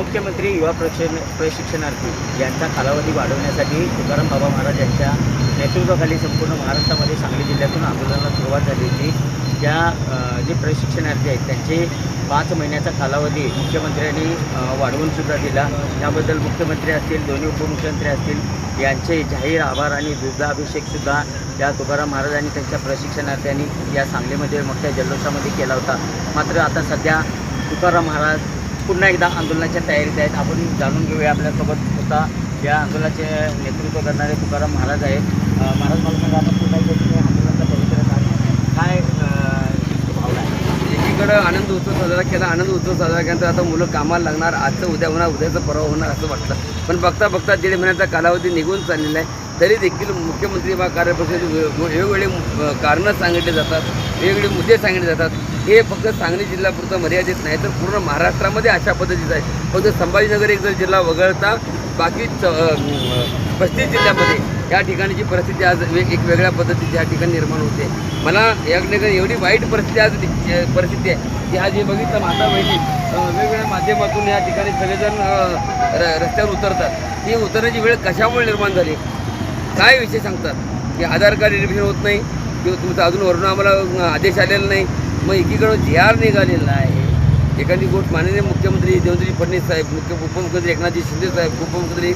मुख्यमंत्री युवा प्रशिक्षण प्रशिक्षणार्थी यांचा कालावधी वाढवण्यासाठी तुकाराम बाबा महाराज यांच्या नेतृत्वाखाली संपूर्ण महाराष्ट्रामध्ये सांगली जिल्ह्यातून आंदोलनाला सुरुवात झाली होती. ज्या जे प्रशिक्षणार्थी आहेत त्यांचे पाच महिन्याचा कालावधी मुख्यमंत्र्यांनी वाढवून सुद्धा दिला. त्याबद्दल मुख्यमंत्री असतील दोन्ही उपमुख्यमंत्री असतील यांचे जाहीर आभार आणि दुग्धाभिषेकसुद्धा या तुकाराम महाराजांनी त्यांच्या प्रशिक्षणार्थ्यांनी या सांगलीमध्ये मोठ्या जल्लोषामध्ये केला होता. मात्र आता सध्या तुकाराम महाराज पुन्हा एकदा आंदोलनाच्या तयारीत आहेत. आपण जाणून घेऊया आपल्यासोबत होता या आंदोलनाचे नेतृत्व करणारे तुकाराम महाराज आहेत. महाराज मला सांगा आपण पुन्हा एकदा तुम्ही पवित्र काय भावना आहे? एकीकडं आनंद उत्सव साजरा केला आनंद उत्सव साजरा केल्यानंतर आता मुलं कामाला लागणार. आजचं उद्या होणार उद्याचं परवा होणार असं वाटतं. पण बघता बघता दीड महिन्याचा कालावधी निघून चाललेला आहे. तरी देखील मुख्यमंत्री वा कार्यपक्षाचे वेगवेगळे कारणं सांगितले जातात. वेगवेगळे मुद्दे सांगितले जातात. हे फक्त सांगली जिल्ह्यापुरतं मर्यादित नाही तर पूर्ण महाराष्ट्रामध्ये अशा पद्धतीचं आहे. फक्त संभाजीनगर एक जर जिल्हा वगळता बाकी पस्तीस जिल्ह्यामध्ये या ठिकाणीची परिस्थिती आज वेग एक वेगळ्या पद्धतीची या ठिकाणी निर्माण होते. मला या ठिकाणी एवढी वाईट परिस्थिती आज दि- परिस्थिती आहे की आज हे बघितलं माता बहिणी वेगवेगळ्या माध्यमातून या ठिकाणी सगळेजण र- रस्त्यावर उतरतात. ही उतरण्याची वेळ कशामुळे निर्माण झाली? काय विषय सांगतात? की आधार कार्ड व्हेरिफिकेशन होत नाही किंवा तुमचं अजून वरून आम्हाला आदेश आलेला नाही. मग एकीकडं जे आर निघालेला आहे एखादी गोष्ट माननीय मुख्यमंत्री देवेंद्रजी फडणवीस साहेब मुख्य उपमुख्यमंत्री एकनाथजी शिंदे साहेब उपमुख्यमंत्री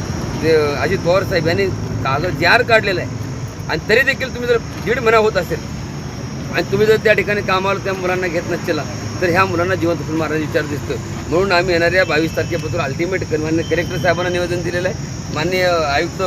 अजित पवार साहेब यांनी कागद जे आर काढलेला आहे. आणि तरी देखील तुम्ही जर दीड महिना होत असेल आणि तुम्ही जर त्या ठिकाणी कामाला त्या मुलांना घेत नसला तर ह्या मुलांना जिवंत फुल मारण्याचा विचार दिसतो म्हणून आम्ही येणाऱ्या बावीस तारखेपासून अल्टिमेट मान्य कलेक्टर साहेबांना निवेदन दिलेलं आहे. माननीय आयुक्त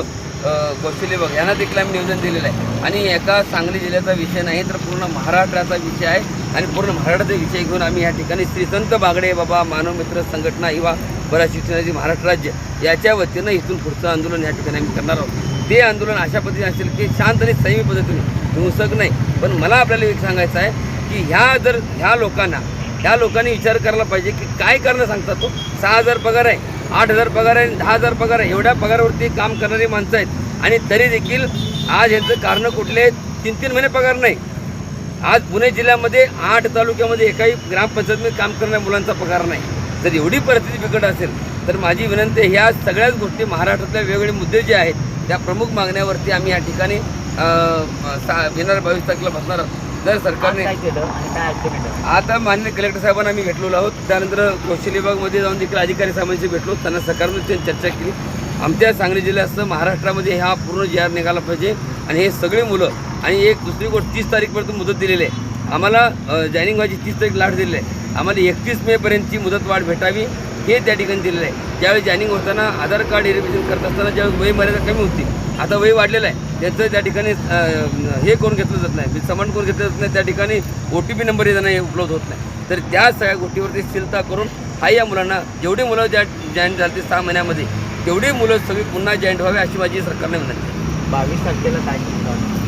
कौशल्य बघ यांना देखील आम्ही नियोजन दिलेलं आहे. आणि एका सांगली जिल्ह्याचा विषय नाही तर पूर्ण महाराष्ट्राचा विषय आहे. आणि पूर्ण महाराष्ट्राचा विषय घेऊन आम्ही या ठिकाणी श्री संत बागडे बाबा मानवमित्र संघटना युवा बऱ्याच शिक्षणाची महाराष्ट्र राज्य याच्या वतीनं इथून पुढचं आंदोलन या ठिकाणी आम्ही करणार आहोत. ते आंदोलन अशा पद्धतीने असेल की शांत आणि संयमी पद्धतीने हिंसक नाही. पण मला आपल्याला एक सांगायचं आहे की ह्या जर ह्या लोकांना ह्या लोकांनी विचार करायला पाहिजे की काय करणं सांगतात तो? सहा हजार पगार आहे. आठ हजार पगार आहे दहा हजार पगार आहे. एवढ्या पगारावरती काम करणारी माणसं आहेत. आणि तरी देखील आज यांचं कारणं कुठले तीन तीन महिने पगार नाही. आज पुणे जिल्ह्यामध्ये आठ तालुक्यामध्ये एकाही ग्रामपंचायतमध्ये काम करणाऱ्या मुलांचा पगार नाही. जर एवढी परिस्थिती बिकट असेल तर माझी विनंती ह्या सगळ्याच गोष्टी महाराष्ट्रातले वेगवेगळे मुद्दे जे आहेत त्या प्रमुख मागण्यावरती आम्ही या ठिकाणी सा येणाऱ्या बावीस तारखेला बसणार आहोत. आज सरकारने काय केलं आणि काय अल्टिमेट आहे? आता मान्य कलेक्टर साहेबांना आम्ही भेटलेलो आहोत. त्यानंतर कौशल्य विभागमध्ये जाऊन देखील अधिकारी साहेबांशी भेटलो. त्यांना सकारात्मक त्यांनी चर्चा केली. आमच्या सांगली जिल्ह्यासह महाराष्ट्रामध्ये हा पूर्ण जी आर निघाला पाहिजे. आणि हे सगळे मुलं आणि एक दुसरी गोष्ट तीस तारीखपर्यंत मुदत दिलेली आहे. आम्हाला जॉईनिंग व्हायची तीस तारीख लाट दिलेली आहे. आम्हाला एकतीस मेपर्यंतची मुदतवाढ भेटावी हे त्या ठिकाणी दिलेलं आहे. ज्यावेळी जॉईनिंग होताना आधार कार्ड व्हेरिफिकेशन करत असताना ज्यावेळी वय मर्यादा कमी होती आता वय वाढलेलं आहे त्याचं त्या ठिकाणी हे करून घेतलं जात नाही समन करून घेतलं जात नाही त्या ठिकाणी ओ टी पी नंबर हे उपलब्ध होत नाही. तर त्या सगळ्या गोष्टीवरती स्थिरता करून हा या मुलांना जेवढी मुलं ज्या जॉईन झाली सहा महिन्यामध्ये तेवढी मुलं सगळी पुन्हा जॉईंट व्हावे अशी माझी सरकारने विनंती आहे. बावीस तारखेला काय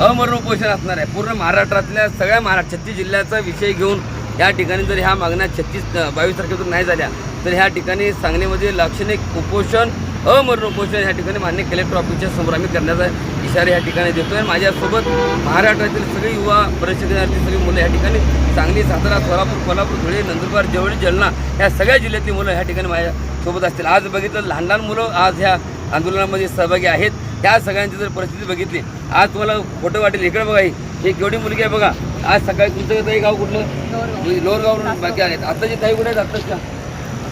अमरण उपोषण असणार आहे. पूर्ण महाराष्ट्रातल्या सगळ्या महाराष्ट्र छत्तीस जिल्ह्याचा विषय घेऊन या ठिकाणी जर ह्या मागण्या छत्तीस बावीस तारखेपासून नाही झाल्या तर ह्या ठिकाणी सांगलीमध्ये लाक्षणिक उपोषण अमरण उपोषण ह्या ठिकाणी मान्य कलेक्टर ऑफिसच्या समोर आम्ही करण्याचा इशारा या ठिकाणी देतो आहे माझ्यासोबत महाराष्ट्रातील सगळी युवा प्रशिक्षणार्थी सगळी मुलं या ठिकाणी सांगली सातारा सोलापूर कोल्हापूर धुळे नंदुरबार जेवढी जालना या सगळ्या जिल्ह्यातली मुलं ह्या ठिकाणी माझ्यासोबत असतील. आज बघितलं लहान लहान मुलं आज ह्या आंदोलनामध्ये सहभागी आहेत. त्या सगळ्यांची जर परिस्थिती बघितली आज तुम्हाला खोटं वाटेल. इकडे बघा ही केवढी मुलगी आहे बघा. आज सकाळी तुमचं ताई गाव कुठलं? लोअर गावरून बाकी आहेत. आताची ताई कुठे आहेत? आत्ताच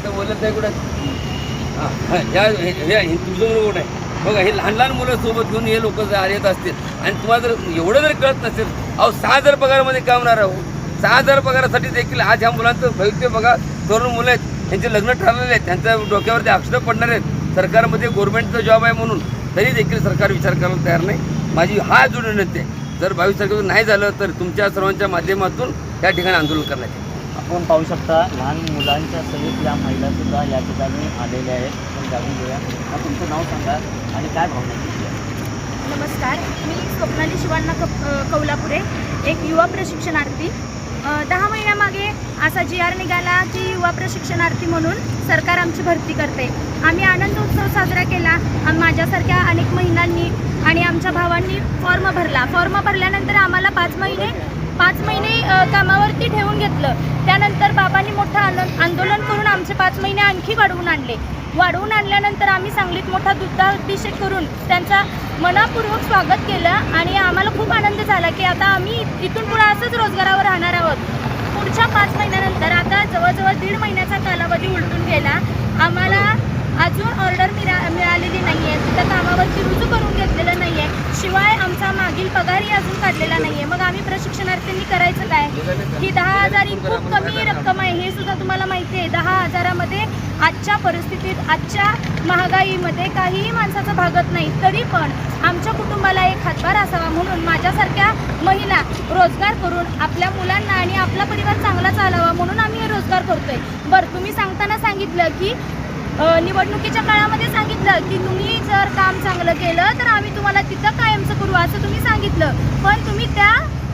का बोलत नाही कुठं? ह्या ह्या हे- रोड कुठं आहे. बघा हे लहान लहान मुलं सोबत घेऊन हे लोक जर येत असतील. आणि तुम्हाला जर एवढं जर कळत नसेल अहो सहा हजार पगारामध्ये काम होणार आहो. सहा हजार पगारासाठी देखील आज ह्या मुलांचं भविष्य बघा तरुण मुलं आहेत. त्यांचे लग्न ठरलेले आहेत. त्यांच्या डोक्यावरती अक्षरं पडणार आहेत. सरकारमध्ये गव्हर्नमेंटचा जॉब आहे म्हणून. तरी देखील सरकार विचार करायला तयार नाही. माझी हा जोड विनंती आहे. जर बावीस तारखेपासून नाही झालं तर तुमच्या सर्वांच्या माध्यमातून त्या ठिकाणी आंदोलन करण्यात येईल. आपण पाहू शकता लहान मुलांच्या सहित या महिला सुद्धा या ठिकाणी आलेल्या आहेत. आपण जाणून घेऊया. मग तुमचं नाव सांगा आणि काय भावना नमस्कार. मी स्वप्नाली शिवांना कप कौलापुरे एक युवा प्रशिक्षणार्थी. दहा महिन्यामागे असा जी आर निघाला की युवा प्रशिक्षणार्थी म्हणून सरकार आमची भरती करते. आम्ही आनंद उत्सव साजरा केला. माझ्यासारख्या अनेक महिलांनी आणि आमच्या भावांनी फॉर्म भरला. फॉर्म भरल्यानंतर आम्हाला पाच महिने पाच महिने कामावरती ठेवून घेतलं. त्यानंतर बाबांनी मोठं आंदो- आंदोलन करून आमचे पाच महिने आणखी वाढवून आणले. वाढवून आणल्यानंतर आम्ही सांगलीत मोठा दुग्धाभिषेक करून त्यांचा मनापूर्वक स्वागत केलं आणि आम्हाला खूप आनंद झाला की आता आम्ही इथून पुढे असंच रोजगारावर राहणार आहोत. पुढच्या पाच महिन्यानंतर आता जवळजवळ दीड महिन्याचा कालावधी उलटून गेला. आम्हाला अजून ऑर्डर मिळा मिळालेली नाही आहे तिथं कामावरती रुजू करून घेतलेलं नाही आहे शिवाय आमचा मागील पगारही अजून काढलेला नाहीये. मग आम्ही प्रशिक्षणार्थींनी करायचं काय ही दहा हजार ही खूप कमी रक्कम आहे. हे सुद्धा तुम्हाला माहिती आहे दहा हजारामध्ये आजच्या परिस्थितीत आजच्या महागाईमध्ये काहीही माणसाचं भागत नाही. तरी पण आमच्या कुटुंबाला एक हातभार असावा म्हणून माझ्यासारख्या महिला रोजगार करून आपल्या मुलांना आणि आपला परिवार चांगला चालावा म्हणून आम्ही हे रोजगार करतोय. बरं तुम्ही सांगताना सांगितलं की निवडणुकीच्या काळामध्ये सांगितलं की तुम्ही जर काम चांगलं केलं तर आम्ही तुम्हाला तिथं कायमचं करू असं तुम्ही सांगितलं पण तुम्ही त्या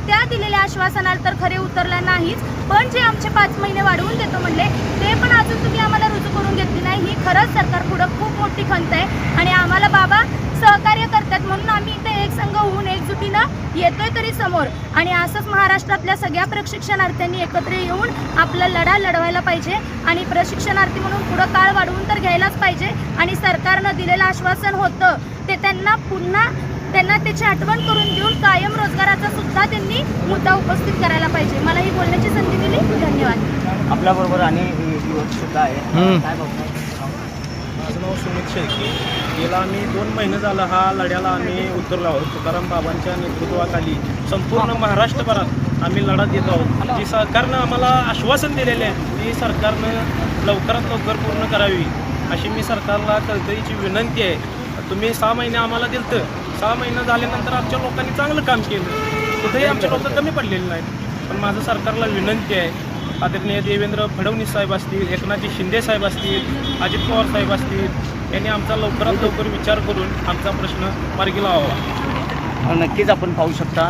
त्या दिलेल्या आश्वासनाला तर खरे उतरलं नाहीच पण जे आमचे पाच महिने वाढवून देतो म्हणले ते पण अजून तुम्ही आम्हाला रुजू करून घेतली नाही. ही खरंच सरकार पुढं खूप मोठी खंत आहे. आणि आम्हाला बाबा सहकार्य करतात म्हणून आम्ही इथे एक संघ होऊन एकजुटीनं येतोय तरी समोर. आणि असंच महाराष्ट्रातल्या सगळ्या प्रशिक्षणार्थ्यांनी एकत्र येऊन आपला लढा लढवायला पाहिजे. आणि प्रशिक्षणार्थी म्हणून पुढं काळ वाढवून तर घ्यायलाच पाहिजे. आणि सरकारनं दिलेलं आश्वासन होतं ते त्यांना पुन्हा त्यांना त्याची आठवण करून देऊन कायम रोजगाराचा सुद्धा त्यांनी मुद्दा उपस्थित करायला पाहिजे. मला ही बोलण्याची संधी दिली. धन्यवाद. आपल्याबरोबर आणि सुद्धा आहे. हम्म. काय माझं नाव सुमित शेळके. गेला आम्ही दोन महिने झालं हा लढ्याला आम्ही उतरलो आहोत. तुकाराम बाबांच्या नेतृत्वाखाली संपूर्ण महाराष्ट्रभरात आम्ही लढा देत आहोत. जी सरकारनं आम्हाला आश्वासन दिलेले आहे ती सरकारनं लवकरात लवकर पूर्ण करावी अशी मी सरकारला कळकळीची विनंती आहे. तुम्ही सहा महिने आम्हाला दिलतं. सहा महिने झाल्यानंतर आमच्या लोकांनी चांगलं काम केलं. कुठेही आमचे लोक कमी पडलेले नाहीत. पण माझं सरकारला विनंती आहे. आदरणीय देवेंद्र फडणवीस साहेब असतील एकनाथजी शिंदे साहेब असतील अजित पवार साहेब असतील यांनी आमचा लवकरात लवकर विचार करून आमचा प्रश्न मार्गी लावावा. नक्कीच आपण पाहू शकता.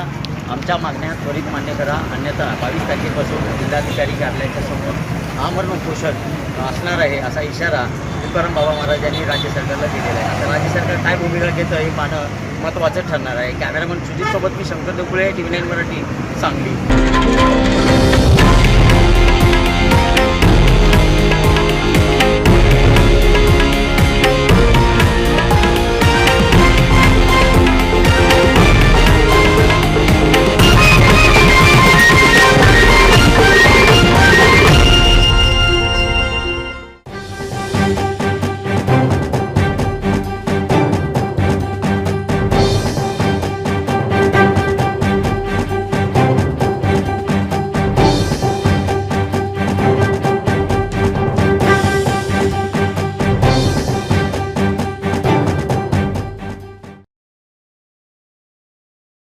आमच्या मागण्या त्वरित मान्य करा. अन्यथा बावीस तारखेपासून जिल्हाधिकारी कार्यालयाच्या समोर आमरण उपोषण असणार आहे असा इशारा तुकाराम बाबा महाराज यांनी राज्य सरकारला दिलेलं आहे. आता राज्य सरकार काय भूमिका घेतं हे पाहणं महत्त्वाचं ठरणार आहे. कॅमेरामन सुजितसोबत मी Shankar Devkule T V nine Marathi Sangli.